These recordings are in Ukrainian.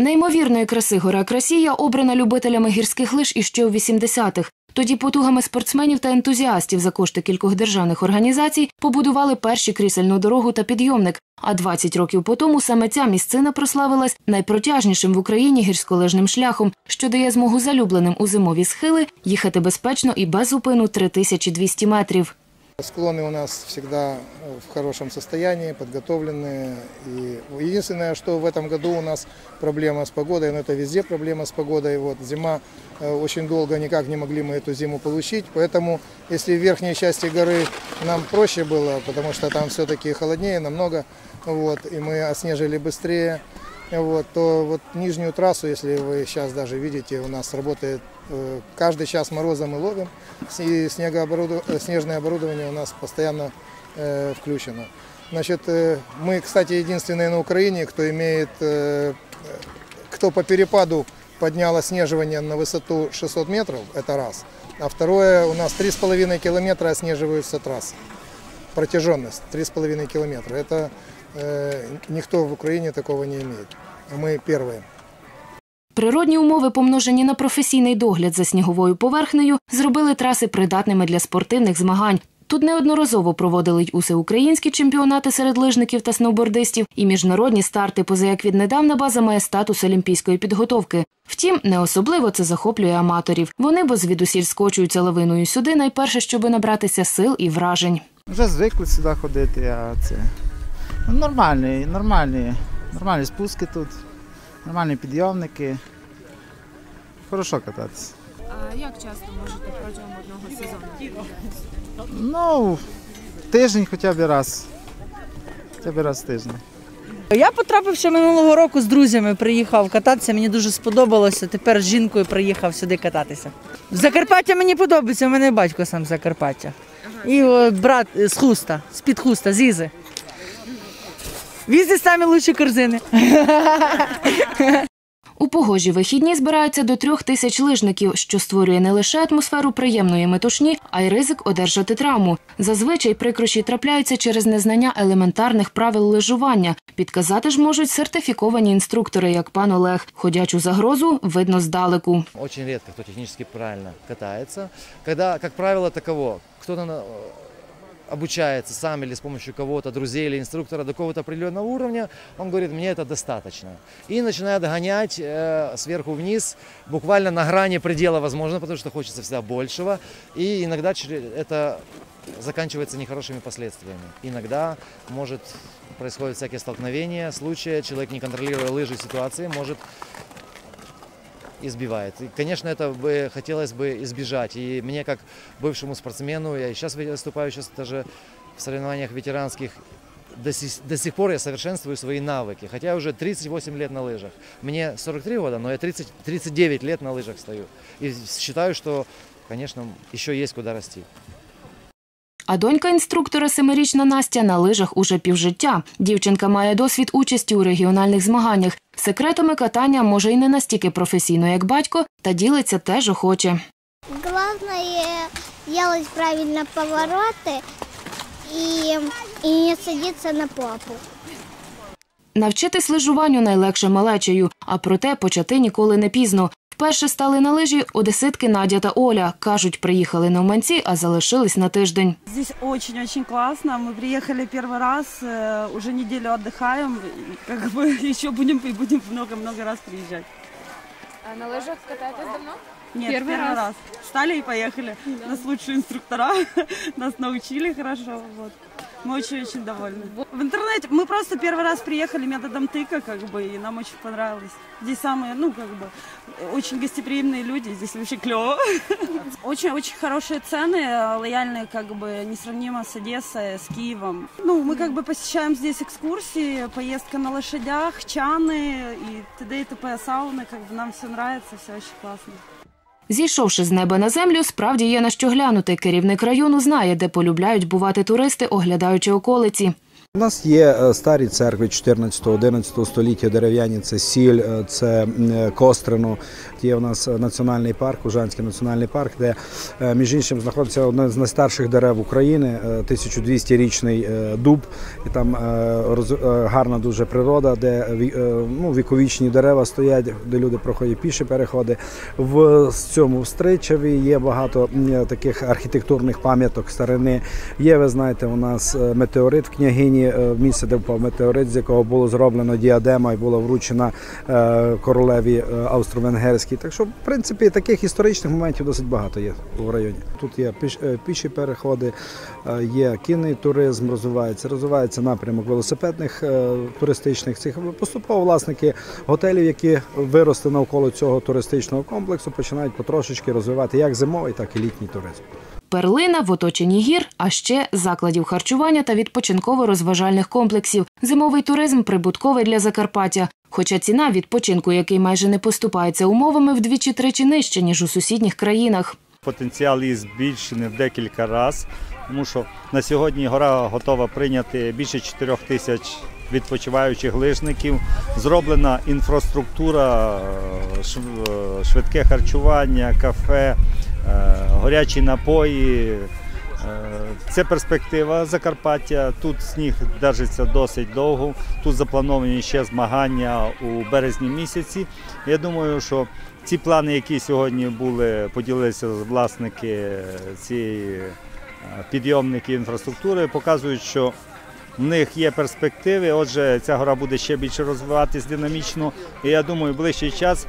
Неймовірної краси гора Красія обрана любителями гірських лиж іще у 80-х. Тоді потугами спортсменів та ентузіастів за кошти кількох державних організацій побудували перші крісельну дорогу та підйомник. А 20 років по тому саме ця місцина прославилась найпротяжнішим в Україні гірськолижним шляхом, що дає змогу залюбленим у зимові схили їхати безпечно і без зупину 3200 метрів. Склоны у нас всегда э, в хорошем состоянии, подготовленные. И единственное, что в этом году у нас проблема с погодой, но это везде проблема с погодой. Вот зима э, очень долго никак не могли мы эту зиму получить, поэтому если в верхней части горы нам проще было, потому что там все-таки холоднее намного, вот, и мы оснежили быстрее, вот, то вот нижнюю трассу, если вы сейчас даже видите, у нас работает э, каждый час мороза мы ловим, и снегооборуду- э, снежное оборудование у нас постоянно э, включено. Значит, мы, кстати, единственные на Украине, кто имеет, кто по перепаду поднял оснеживание на высоту 600 метров, это раз. А второе, у нас 3,5 километра оснеживаются трассы. Протяженность 3,5 километра. Это никто в Украине такого не имеет. Мы первые. Природні умови, помножені на професійний догляд за сніговою поверхнею, зробили траси придатними для спортивних змагань. Тут неодноразово проводили й усеукраїнські чемпіонати серед лижників та сноубордистів і міжнародні старти, поза як віднедавна база має статус олімпійської підготовки. Втім, не особливо це захоплює аматорів. Вони бо звідусіль скочуються лавиною сюди, найперше, щоби набратися сил і вражень. Вже звикли сюди ходити, а це нормальні, нормальні, нормальні спуски тут, нормальні підйомники. Хорошо кататися. А як часто можете протягом одного сезону? Ну, тиждень хоча б раз. Хоча б раз в тиждень. Я потрапив ще минулого року з друзями, приїхав кататися, мені дуже сподобалося. Тепер з жінкою приїхав сюди кататися. Закарпаття мені подобається, у мене батько сам з Закарпаття. І о, брат з хуста, з-під хуста, з Ізи. Візі самі лучші корзини. У погожі вихідні збираються до трьох тисяч лижників, що створює не лише атмосферу приємної метушні, а й ризик одержати травму. Зазвичай прикрощі трапляються через незнання елементарних правил лижування. Підказати ж можуть сертифіковані інструктори, як пан Олег. Ходячу загрозу видно здалеку. Очень редко кто технически правильно катается. Когда, как правило, таково, кто-то на- обучается сам или с помощью кого-то, друзей или инструктора до какого-то определенного уровня, он говорит, мне это достаточно. И начинает гонять э, сверху вниз, буквально на грани предела возможно, потому что хочется всегда большего. И иногда это заканчивается нехорошими последствиями. Иногда может происходят всякие столкновения, случаи, человек, не контролируя лыжи ситуации, может избивает. И, конечно, это бы хотелось бы избежать. И мне, как бывшему спортсмену, я сейчас выступаю сейчас даже в соревнованиях ветеранских, до сих, до сих пор я совершенствую свои навыки. Хотя уже 38 лет на лыжах. Мне 43 года, но я 30, 39 лет на лыжах стою. И считаю, что, конечно, еще есть куда расти. А донька інструктора семирічна Настя на лижах уже півжиття. Дівчинка має досвід участі у регіональних змаганнях. Секретами катання може й не настільки професійно, як батько, та ділиться теж охоче. Головне делать правильно повороти і, і не садиться на попу. Навчитись лижуванню найлегше малечею, а проте почати ніколи не пізно. Вперше стали на лижі одеситки Надя та Оля. Кажуть, приїхали на Уманці, а залишились на тиждень. Здесь очень-очень классно. Мы приехали первый раз, э, уже неделю отдыхаем. И Как бы еще будем и будем много-много раз приезжать. А на лижах катаєтесь давно? Нет, Первый первый, раз. раз. Встали и поехали. Нас лучшие инструктора, нас научили хорошо. Вот. Мы очень-очень довольны. В интернете мы просто первый раз приехали методом тыка, как бы, и нам очень понравилось. Здесь самые, ну, как бы, очень гостеприимные люди, здесь вообще клево. Очень-очень хорошие цены, э, лояльные, как бы, несравнимо с Одессой, с Киевом. Ну, мы как бы посещаем здесь экскурсии, поездка на лошадях, чаны и т.д. и т.п. сауны, как бы, нам все нравится, все очень классно. Зійшовши з неба на землю, справді є на що глянути. Керівник району знає, де полюбляють бувати туристи, оглядаючи околиці. У нас є е, старі церкви 14-11 століття, дерев'яні, це сіль, е, це е, Кострино. Є у нас національний парк, Ужанський національний парк, де між іншим знаходиться одне з найстарших дерев України, е, 1200-річний е, дуб. І там гарна дуже природа, де ну, віковічні дерева стоять, де люди проходять піші переходи. В цьому Стричеві є багато таких архітектурних пам'яток старини. Є, ви знаєте, у нас метеорит в княгині, е, місце, де впав метеорит, з якого було зроблено діадема і була вручена е, королеві е, Австро-Венгерській. Так що, в принципі, таких історичних моментів досить багато є в районі. Тут є піші переходи, є кінний туризм, розвивається, розвивається напрямок велосипедних туристичних цих. Поступово власники готелів, які виросли навколо цього туристичного комплексу, починають потрошечки розвивати як зимовий, так і літній туризм. Перлина в оточенні гір, а ще закладів харчування та відпочинково-розважальних комплексів. Зимовий туризм прибутковий для Закарпаття. Хоча ціна відпочинку, який майже не поступається умовами, вдвічі-тричі нижча, ніж у сусідніх країнах. Потенціал її збільшений в декілька разів, тому що на сьогодні гора готова прийняти більше 4 тисяч відпочиваючих лижників. Зроблена інфраструктура, е, е, швидке харчування, кафе, горячі напої. Е, Це перспектива Закарпаття. Тут сніг держиться досить довго. Тут заплановані ще змагання у березні місяці. Я думаю, що ці плани, які сьогодні були, поділилися власники цієї е, підйомники інфраструктури, показують, що в них є перспективи. Отже, ця гора буде ще більше розвиватись динамічно. І я думаю, ближчий час,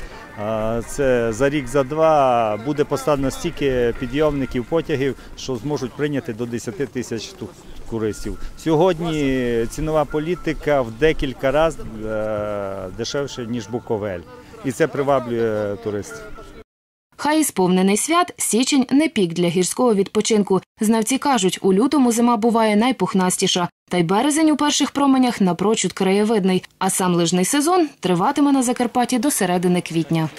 це за рік, за два, буде поставлено стільки підйомників, потягів, що зможуть прийняти до 10 тисяч ту- туристів. Сьогодні цінова політика в декілька разів е, дешевше, ніж Буковель. І це приваблює туристів. Хай і сповнений свят, січень не пік для гірського відпочинку. Знавці кажуть, у лютому зима буває найпухнастіша, та й березень у перших променях напрочуд краєвидний, а сам лижний сезон триватиме на Закарпатті до середини квітня.